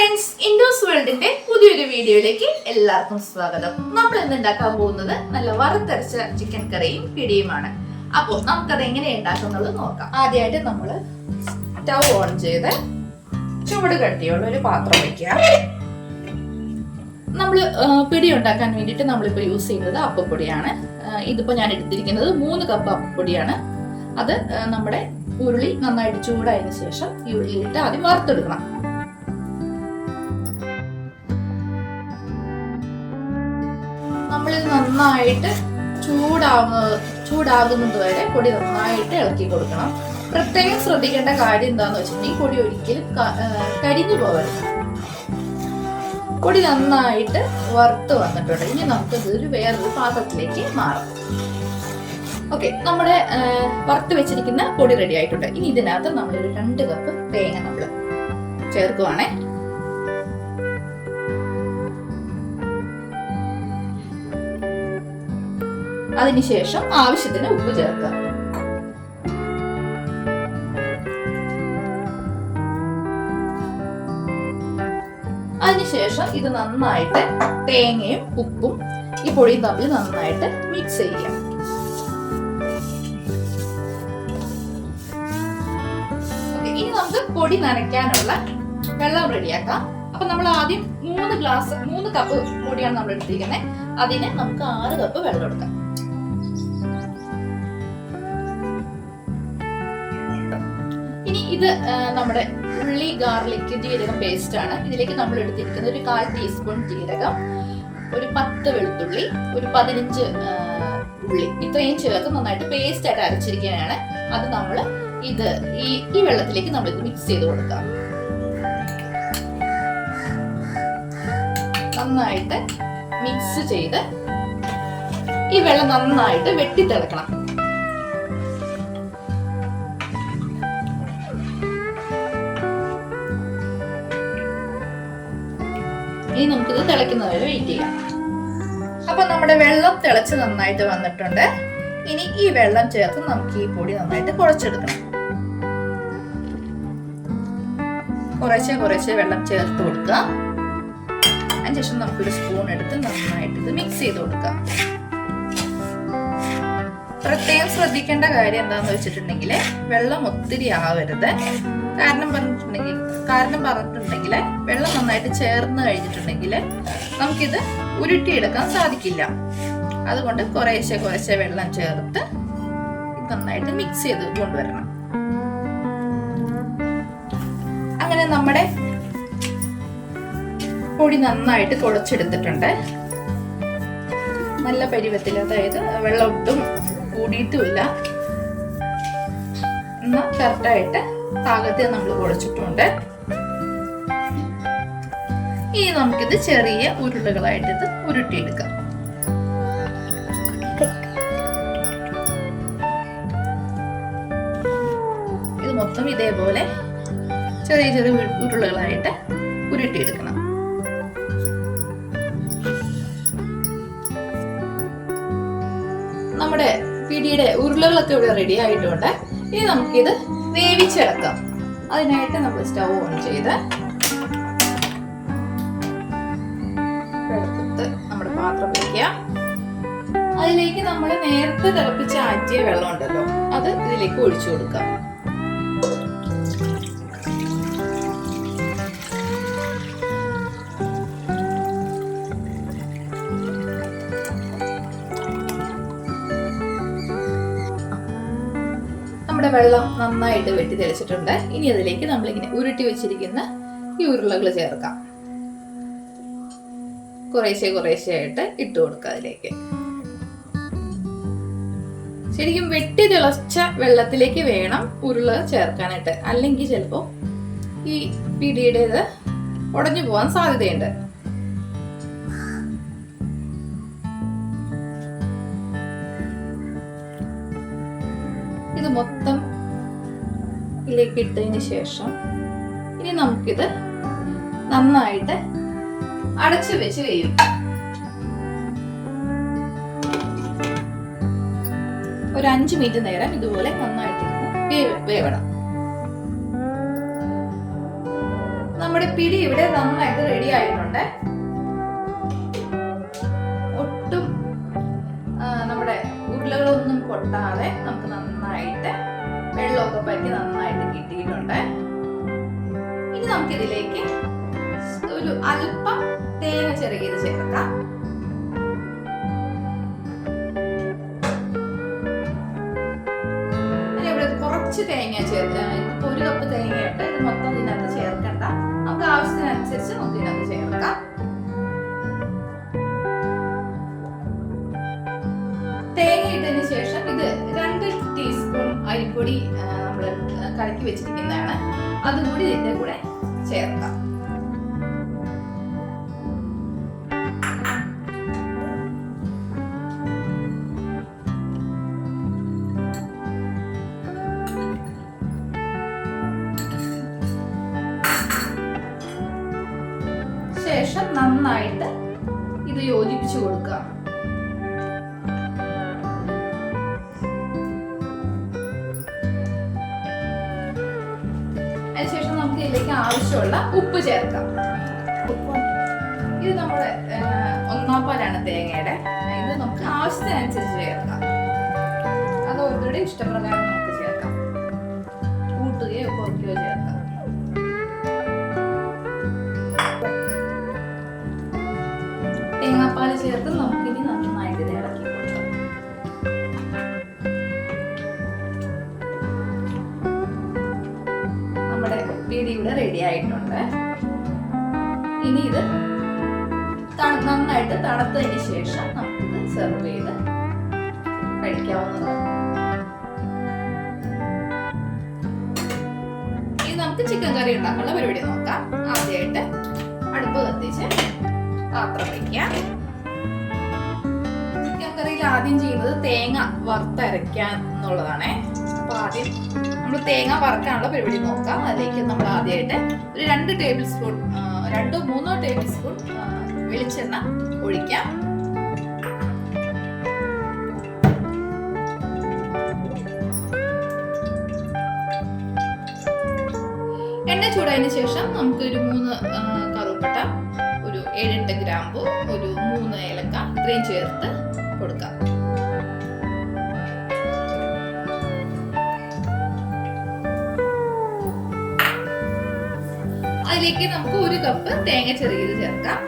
Friends indoors വേൾഡിന്റെ പുതിയൊരു വീഡിയോയിലേക്ക് എല്ലാവർക്കും സ്വാഗതം. നമ്മൾ ഇന്ന് ഉണ്ടാക്കാൻ പോകുന്നത് നല്ല വറുത്തരച്ച ചിക്കൻ കറിയും പിടിയുമാണ്. അപ്പോൾ നമുക്കത് എങ്ങനെ ഉണ്ടാക്കുന്നത് നോക്കാം. ആദ്യമായിട്ട് നമ്മൾ സ്റ്റൗ ഓൺ ചെയ്ത് ചുവട് കട്ടിയുള്ള ഒരു പാത്രം വയ്ക്കുക നമ്മൾ പിടി ഉണ്ടാക്കാൻ വേണ്ടിയിട്ട് നമ്മളിപ്പോൾ യൂസ് ചെയ്യുന്നത് അപ്പപ്പൊടിയാണ്. ഇതിപ്പോൾ ഞാൻ എടുത്തിരിക്കുന്നത് മൂന്ന് കപ്പ് അപ്പപ്പൊടിയാണ്. അത് നമ്മുടെ ഉരുളി നന്നായിട്ട് ചൂടായതിനു ശേഷം ഈ ഉരുളിയിട്ട് ആദ്യം വറുത്തെടുക്കണം. നമ്മളിത് നന്നായിട്ട് ചൂടാവുന്നത് ചൂടാകുന്നത് വരെ പൊടി നന്നായിട്ട് ഇളക്കി കൊടുക്കണം. പ്രത്യേകം ശ്രദ്ധിക്കേണ്ട കാര്യം എന്താന്ന് വെച്ചിട്ടുണ്ടെങ്കിൽ പൊടി ഒരിക്കലും കരിഞ്ഞു പോകരുത്. പൊടി നന്നായിട്ട് വറുത്ത് വന്നിട്ടുണ്ട്. ഇനി നമുക്ക് ഇതൊരു വേറൊരു പാത്രത്തിലേക്ക് മാറാം. ഓക്കെ നമ്മുടെ വറുത്ത് വെച്ചിരിക്കുന്ന പൊടി റെഡി ആയിട്ടുണ്ട്. ഇനി ഇതിനകത്ത് നമ്മളൊരു രണ്ട് കപ്പ് തേങ്ങ നമ്മൾ ചേർക്കുവാണേ. അതിനുശേഷം ആവശ്യത്തിന് ഉപ്പ് ചേർക്കുക. അതിനുശേഷം ഇത് നന്നായിട്ട് തേങ്ങയും ഉപ്പും ഈ പൊടിയും തമ്മിൽ നന്നായിട്ട് മിക്സ് ചെയ്യാം ഇനി നമുക്ക് പൊടി നനയ്ക്കാനുള്ള വെള്ളം റെഡിയാക്കാം. അപ്പൊ നമ്മൾ ആദ്യം മൂന്ന് ഗ്ലാസ് മൂന്ന് കപ്പ് പൊടിയാണ് നമ്മൾ എടുത്തിരിക്കുന്നത്. അതിന് നമുക്ക് ആറ് കപ്പ് വെള്ളം എടുക്കാം. ഇത് നമ്മുടെ ഉള്ളി ഗാർലിക് ജീരകം പേസ്റ്റ് ആണ്. ഇതിലേക്ക് നമ്മൾ എടുത്തിരിക്കുന്നത് ഒരു കാൽ ടീസ്പൂൺ ജീരകം ഒരു പത്ത് വെളുത്തുള്ളി ഒരു പതിനഞ്ച് ഉള്ളി. ഇത്രയും ചേർത്ത് നന്നായിട്ട് പേസ്റ്റ് ആയിട്ട് അരച്ചിരിക്കുകയാണ്. അത് നമ്മൾ ഇത് ഈ ഈ വെള്ളത്തിലേക്ക് നമ്മൾ ഇത് മിക്സ് ചെയ്ത് കൊടുക്കാം. നന്നായിട്ട് മിക്സ് ചെയ്ത് ഈ വെള്ളം നന്നായിട്ട് വെട്ടിത്തിളക്കണം. ഇനി നമുക്കിത് തിളയ്ക്കുന്നത് വരെ വെയിറ്റ് ചെയ്യാം. അപ്പൊ നമ്മുടെ വെള്ളം തിളച്ച് നന്നായിട്ട് വന്നിട്ടുണ്ട്. ഇനി ഈ വെള്ളം ചേർത്ത് നമുക്ക് ഈ പൊടി നന്നായിട്ട് കുഴച്ചെടുക്കണം. കുറേശ്ശെ കുറേശ്ശെ വെള്ളം ചേർത്ത് കൊടുക്കുക അതിനുശേഷം നമുക്കൊരു സ്പൂൺ എടുത്ത് നന്നായിട്ട് ഇത് മിക്സ് ചെയ്ത് കൊടുക്കാം. പ്രത്യേകം ശ്രദ്ധിക്കേണ്ട കാര്യം എന്താന്ന് വെച്ചിട്ടുണ്ടെങ്കിൽ വെള്ളം ഒത്തിരി ആവരുത്. കാരണം പറഞ്ഞിട്ടുണ്ടെങ്കിൽ കാരണം പറഞ്ഞിട്ടുണ്ടെങ്കിൽ വെള്ളം നന്നായിട്ട് ചേർന്ന് കഴിഞ്ഞിട്ടുണ്ടെങ്കിൽ നമുക്കിത് ഉരുട്ടിയെടുക്കാൻ സാധിക്കില്ല. അതുകൊണ്ട് കുറേശ്ശെ കുറേശ്ശെ വെള്ളം ചേർത്ത് നന്നായിട്ട് മിക്സ് ചെയ്ത് കൊണ്ടുവരണം. അങ്ങനെ നമ്മുടെ പൊടി നന്നായിട്ട് കുഴച്ചെടുത്തിട്ടുണ്ട്. നല്ല പരുവത്തിൽ അതായത് വെള്ളം ഒട്ടും കൂടിയിട്ടുമില്ല. എന്നാൽ കറക്റ്റായിട്ട് പാകത്തിൽ നമ്മൾ കുഴച്ചിട്ടുണ്ട്. ഇനി നമുക്കിത് ചെറിയ ഉരുളകളായിട്ട് ഇത് ഉരുട്ടിയെടുക്കാം. ഇത് മൊത്തം ഇതേപോലെ ചെറിയ ചെറിയ ഉരു- ഉരുളകളായിട്ട് ഉരുട്ടിയെടുക്കണം. നമ്മുടെ പിടിയുടെ ഉരുളകളൊക്കെ ഇവിടെ റെഡി ആയിട്ടുണ്ട്. ഇനി നമുക്കിത് വേവിച്ചെടുക്കാം. അതിനായിട്ട് നമ്മൾ സ്റ്റൗ ഓൺ ചെയ്ത് നമ്മുടെ പാത്രം വയ്ക്കാം അതിലേക്ക് നമ്മൾ നേരത്തെ തിളപ്പിച്ച് ആറ്റിയ വെള്ളം ഉണ്ടല്ലോ അത് ഇതിലേക്ക് ഒഴിച്ചു കൊടുക്കാം. വെള്ളം നന്നായിട്ട് വെട്ടി തെളിച്ചിട്ടുണ്ട്. ഇനി അതിലേക്ക് നമ്മൾ നമ്മളിങ്ങനെ ഉരുട്ടി വെച്ചിരിക്കുന്ന ഈ ഉരുളകൾ ചേർക്കാം. കുറേശ്ശെ കുറേശ്ശെ ആയിട്ട് ഇട്ട് കൊടുക്കുക അതിലേക്ക്. ശരിക്കും വെട്ടി തിളച്ച വെള്ളത്തിലേക്ക് വേണം ഉരുള ചേർക്കാനായിട്ട്. അല്ലെങ്കിൽ ചിലപ്പോൾ ഈ പിടിയുടേത് ഉടഞ്ഞു പോകാൻ സാധ്യതയുണ്ട്. ഇത് മൊത്തം ഇതിലേക്ക് ഇട്ടതിന് ശേഷം ഇനി നമുക്കിത് നന്നായിട്ട് അടച്ചു വെച്ച് വേവിക്കാം. ഒരു അഞ്ച് മിനിറ്റ് നേരം ഇതുപോലെ നന്നായിട്ട് വേവണം. നമ്മുടെ പിടി ഇവിടെ നന്നായിട്ട് റെഡി ആയിട്ടുണ്ട്. ഒട്ടും നമ്മുടെ ഉരുളകളൊന്നും പൊട്ടാതെ നമുക്ക് നന്നായിട്ട് വെള്ളമൊക്കെ പറ്റി നന്നായിട്ട് നമുക്കിതിലേക്ക് ഒരു അല്പം തേങ്ങ ചെറുകിയത് ചേർക്കാം. കുറച്ച് തേങ്ങ ചേർത്ത് ഒരു കപ്പ് തേങ്ങയുണ്ട്. ഇത് മൊത്തം ഇതിനകത്ത് ചേർക്കണ്ട. നമുക്ക് ആവശ്യത്തിനനുസരിച്ച് നമുക്ക് ഇതിനകത്ത് ചേർക്കാം. തേങ്ങ ഇട്ടതിന് ശേഷം ഇത് രണ്ട് ടീസ്പൂൺ അരിപ്പൊടി നമ്മൾ കലക്കി വെച്ചിരിക്കുന്നതാണ്. അതുകൂടി ഇതിന്റെ കൂടെ ചേർക്കാം. ശേഷം നന്നായിട്ട് ഇത് യോജിപ്പിച്ചു കൊടുക്കുക ആവശ്യമുള്ള ഉപ്പ് ചേർക്കാം. ഇത് നമ്മുടെ ഒന്നാം പാലാണ് തേങ്ങയുടെ. ഇത് നമുക്ക് ആവശ്യത്തിനനുസരിച്ച് ചേർക്കാം. അത് ഓരോരുടെ ഇഷ്ടപ്രകാരം നമുക്ക് ചേർക്കാം. കൂട്ടുകയോ കുറയ്ക്കുകയോ ചേർക്കാം. തേങ്ങാപ്പാൽ ചേർത്ത് നമുക്കിനി തണുത്തതിന് ശേഷം നമുക്കിത് സെർവ് ചെയ്ത് കഴിക്കാവുന്നതാണ്. ഇനി നമുക്ക് ചിക്കൻ കറി ഉണ്ടാക്കാനുള്ള പരിപാടി നോക്കാം. ആദ്യമായിട്ട് അടുപ്പ് കത്തിച്ച് പാത്രം വയ്ക്കാം ചിക്കൻ കറിയിൽ ആദ്യം ചെയ്യുന്നത് തേങ്ങ വറുത്തരയ്ക്കാൻ എന്നുള്ളതാണേ. അപ്പൊ ആദ്യം നമ്മൾ തേങ്ങ വറുക്കാനുള്ള പരിപാടി നോക്കാം. അതിലേക്ക് നമ്മൾ ആദ്യമായിട്ട് ഒരു രണ്ട് ടേബിൾ സ്പൂൺ രണ്ടോ മൂന്നോ ടേബിൾ സ്പൂൺ വെളിച്ചെണ്ണ ഒഴിക്കാം. എണ്ണ ചൂടായതിനു ശേഷം നമുക്ക് ഒരു മൂന്ന് ആ, കറുവപ്പട്ട ഒരു ഏഴെട്ട് ഗ്രാമ്പു ഒരു മൂന്ന് ഏലക്ക ഇത്രയും ചേർത്ത് കൊടുക്കാം. അതിലേക്ക് നമുക്ക് ഒരു കപ്പ് തേങ്ങ ചെറിയത് ചേർക്കാം.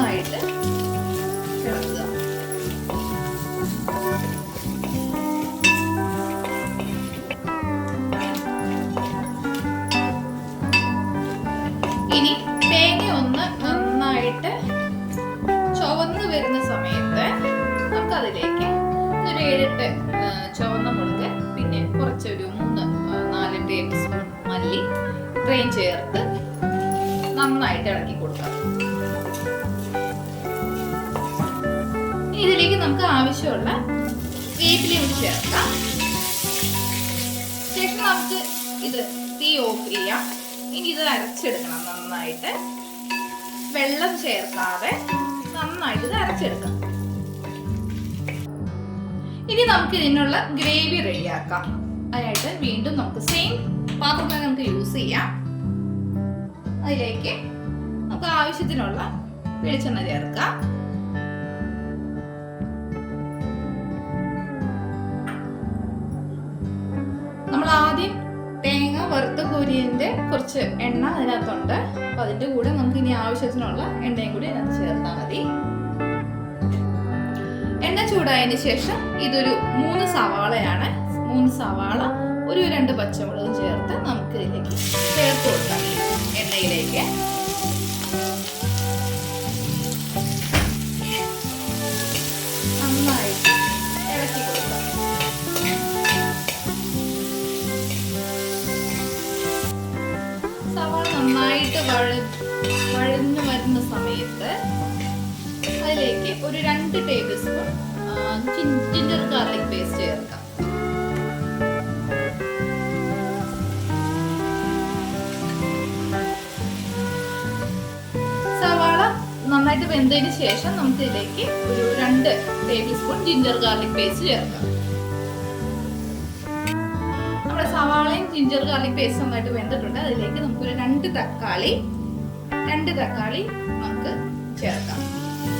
നന്നായിട്ട് ഇളക്കുക. ഇനി തേങ്ങ ഒന്ന് നന്നായിട്ട് ചുവന്ന് വരുന്ന സമയത്ത് നമുക്ക് അതിലേക്ക് ഒരു ഏഴെട്ട് ചുവന്ന മുളക് പിന്നെ കുറച്ചൊരു മൂന്ന് നാല് ടേബിൾ സ്പൂൺ മല്ലി ഇത്രയും ചേർത്ത് നന്നായിട്ട് ഇളക്കി കൊടുക്കാം. ഇതിലേക്ക് നമുക്ക് ആവശ്യമുള്ള വേപ്പിലയും കൂടി ചേർക്കാം. ശേഷം നമുക്ക് ഇത് തീ ഓഫ് ചെയ്യാം. ഇനി ഇത് അരച്ചെടുക്കണം നന്നായിട്ട്. വെള്ളം ചേർക്കാതെ നന്നായിട്ട് ഇത് അരച്ചെടുക്കാം. ഇനി നമുക്ക് ഇതിനുള്ള ഗ്രേവി റെഡിയാക്കാം. അതിനായിട്ട് വീണ്ടും നമുക്ക് സെയിം പാത്രം തന്നെ നമുക്ക് യൂസ് ചെയ്യാം. അതിലേക്ക് നമുക്ക് ആവശ്യത്തിനുള്ള വെളിച്ചെണ്ണ ചേർക്കാം. കോരിയതിന്റെ കുറച്ച് എണ്ണ അതിനകത്തുണ്ട്. അപ്പൊ അതിന്റെ കൂടെ നമുക്ക് ഇനി ആവശ്യത്തിനുള്ള എണ്ണയും കൂടി അതിനകത്ത് ചേർത്താൽ മതി. എണ്ണ ചൂടായതിനു ശേഷം ഇതൊരു മൂന്ന് സവാളയാണ്. മൂന്ന് സവാള ഒരു രണ്ട് പച്ചമുളകും ചേർത്ത് നമുക്ക് ഇതിലേക്ക് ചേർത്ത് കൊടുക്കാം. എണ്ണയിലേക്ക്. നന്നായിട്ട് വഴ വരുന്ന സമയത്ത് അതിലേക്ക് ഒരു രണ്ട് table spoon ginger garlic paste ചേർക്കാം. സവാള നന്നായിട്ട് വെന്തതിന് ശേഷം നമുക്ക് ഇതിലേക്ക് ഒരു രണ്ട് table spoon ginger garlic paste ചേർക്കാം. സവാളയും ജിഞ്ചർ ഗാർലിക് പേസ്റ്റ് നന്നായിട്ട് വെന്തിട്ടുണ്ട്. അതിലേക്ക് നമുക്കൊരു രണ്ട് തക്കാളി രണ്ട് തക്കാളി നമുക്ക് ചേർക്കാം.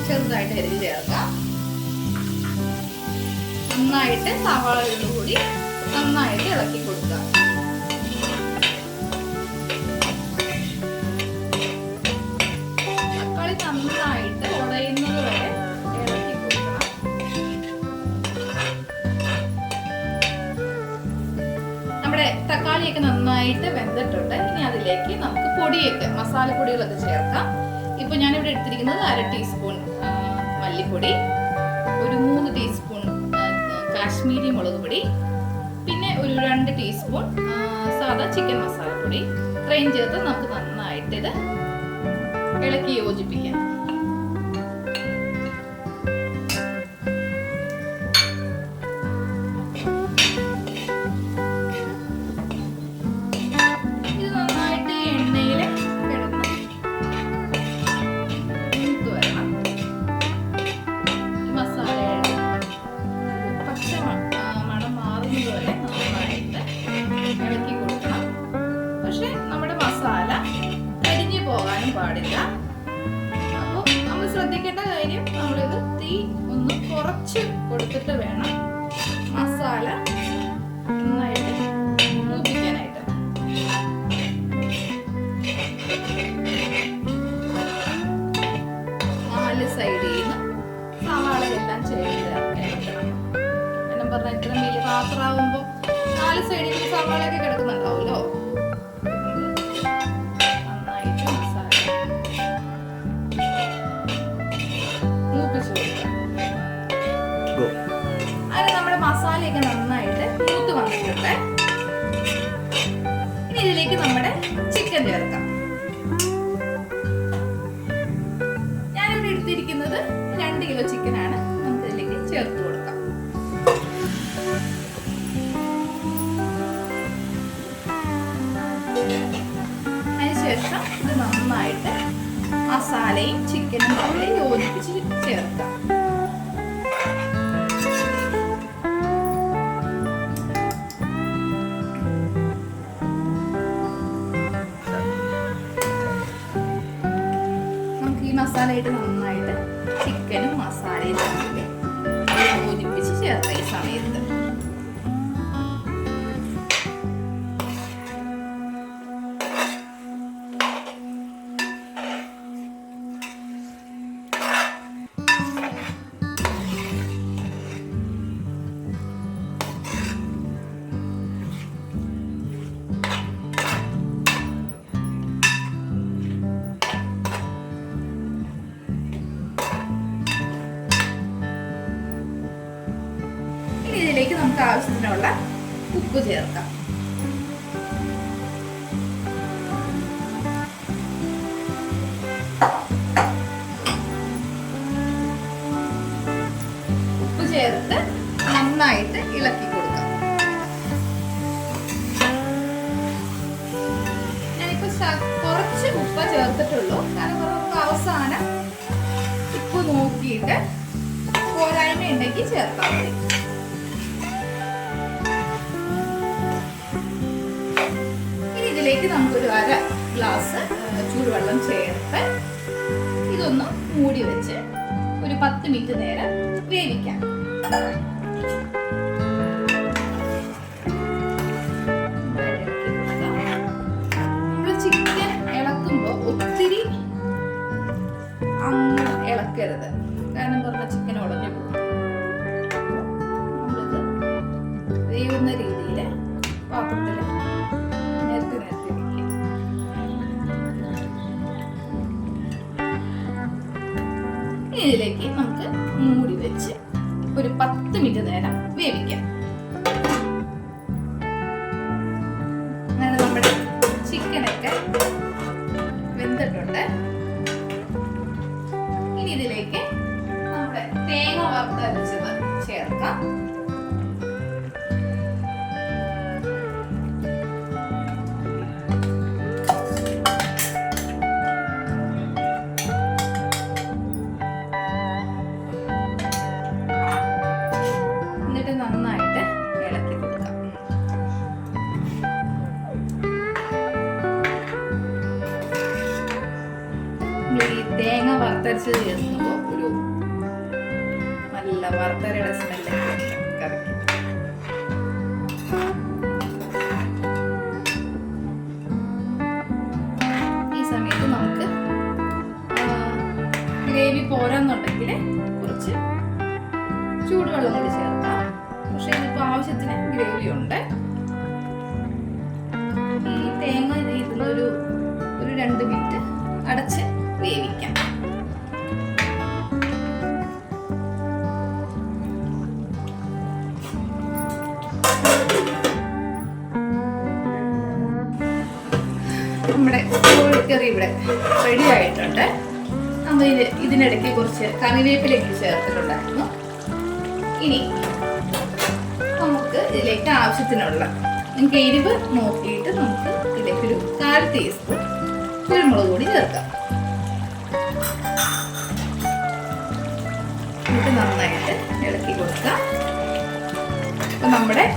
ചെറുതായിട്ട് അരിഞ്ഞ് ചേർക്കാം. നന്നായിട്ട് സവാളയോട് കൂടി നന്നായിട്ട് ഇളക്കി മസാലപ്പൊടികളൊക്കെ ചേർക്കാം. ഇപ്പൊ ഞാനിവിടെ എടുത്തിരിക്കുന്നത് അര ടീസ്പൂൺ മല്ലിപ്പൊടി ഒരു മൂന്ന് ടീസ്പൂൺ കാശ്മീരി മുളക് പൊടി പിന്നെ ഒരു രണ്ട് ടീസ്പൂൺ സാധാ ചിക്കൻ മസാലപ്പൊടി ഇത്രയും ചേർത്ത് നമുക്ക് നന്നായിട്ട് ഇത് ഇളക്കി യോജിപ്പിക്കാം. ശ്രദ്ധിക്കേണ്ട കാര്യം നമ്മളിത് തീ ഒന്ന് കുറച്ച് കൊടുത്തിട്ട് വേണം. മസാലയൊക്കെ നന്നായിട്ട് മൂത്ത് വന്നിട്ടുണ്ട്. ഇനി ഇതിലേക്ക് നമ്മുടെ നമുക്ക് ഈ ആവശ്യത്തിനുള്ള ഉപ്പ് ചേർക്കാം. ഉപ്പ് ചേർത്ത് നന്നായിട്ട് ഇളക്കി കൊടുക്കാം. ഞാനിപ്പോ ശ- കുറച്ച് ഉപ്പ് ചേർത്തിട്ടുള്ളൂ. കാരണം നമുക്ക് അവസാനം ഉപ്പ് നോക്കിയിട്ട് പോരായ്മ ഉണ്ടെങ്കിൽ ചേർത്താൽ മതി. ഇതിലേക്ക് നമുക്കൊരു അര ഗ്ലാസ് ചൂടുവെള്ളം ചേർത്ത് ഇതൊന്ന് മൂടി വെച്ച് ഒരു പത്ത് മിനിറ്റ് നേരം വേവിക്കാം. ഇളക്കരുത്. കാരണം പറഞ്ഞ ചിക്കൻ ഉടഞ്ഞു പോകും. നമ്മളിത് വേവുന്ന രീതിയിൽ തേങ്ങ ചേർക്കാം. വറുത്തരയുടെ സ്മെല്ലൊക്കെ കോഴിക്കറി ഇവിടെ റെഡി ആയിട്ടുണ്ട്. നമ്മൾ ഇത് ഇതിനിടയ്ക്ക് കുറച്ച് കറിവേപ്പിലേക്ക് ചേർത്തിട്ടുണ്ടായിരുന്നു. ഇനി നമുക്ക് ഇതിലേക്ക് ആവശ്യത്തിനുള്ള നിങ്ങൾക്ക് എരിവ് നോക്കിയിട്ട് നമുക്ക് ഇതിലേക്ക് ഒരു കാൽ ടീസ്പൂൺ കുരുമുളക് കൂടി ചേർക്കാം. എന്നിട്ട് നന്നായിട്ട് ഇളക്കി കൊടുക്കാം. അപ്പൊ നമ്മുടെ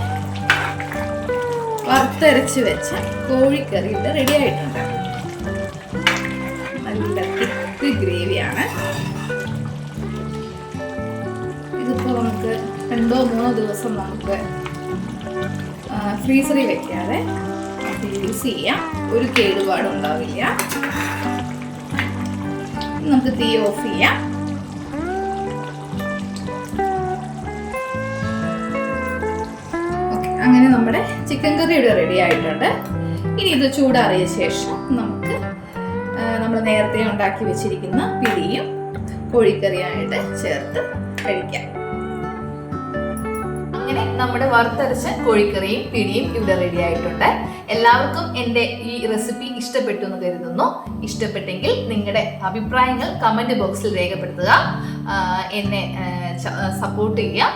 വറുത്തരച്ച് വെച്ച കോഴിക്കറി ഇവിടെ റെഡി ആയിട്ടുണ്ട്. മൂന്നോ ദിവസം നമുക്ക് ഫ്രീസറിൽ വെക്കാതെ യൂസ് ചെയ്യാം. ഒരു കേടുപാടും ഉണ്ടാവില്ല. നമുക്ക് തീ ഓഫ് ചെയ്യാം. അങ്ങനെ നമ്മുടെ ചിക്കൻ കറി ഇവിടെ റെഡി ആയിട്ടുണ്ട്. ഇനി ഇത് ചൂടാറിയ ശേഷം നമുക്ക് നമ്മൾ നേരത്തെ ഉണ്ടാക്കി വെച്ചിരിക്കുന്ന പിടിയും കോഴിക്കറിയായിട്ട് ചേർത്ത് കഴിക്കാം. അങ്ങനെ നമ്മുടെ വറുത്തരച്ച കോഴിക്കറിയും പിടിയും ഇവിടെ റെഡി ആയിട്ടുണ്ട്. എല്ലാവർക്കും എന്റെ ഈ റെസിപ്പി ഇഷ്ടപ്പെട്ടു എന്ന് കരുതുന്നു. ഇഷ്ടപ്പെട്ടെങ്കിൽ നിങ്ങളുടെ അഭിപ്രായങ്ങൾ കമന്റ് ബോക്സിൽ രേഖപ്പെടുത്തുക. എന്നെ സപ്പോർട്ട് ചെയ്യുക.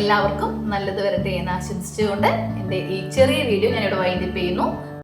എല്ലാവർക്കും നല്ലത് വരട്ടെ എന്ന് ആശംസിച്ചുകൊണ്ട് എന്റെ ഈ ചെറിയ വീഡിയോ ഞാനിവിടെ വൈൻഡപ്പ് ചെയ്യുന്നു.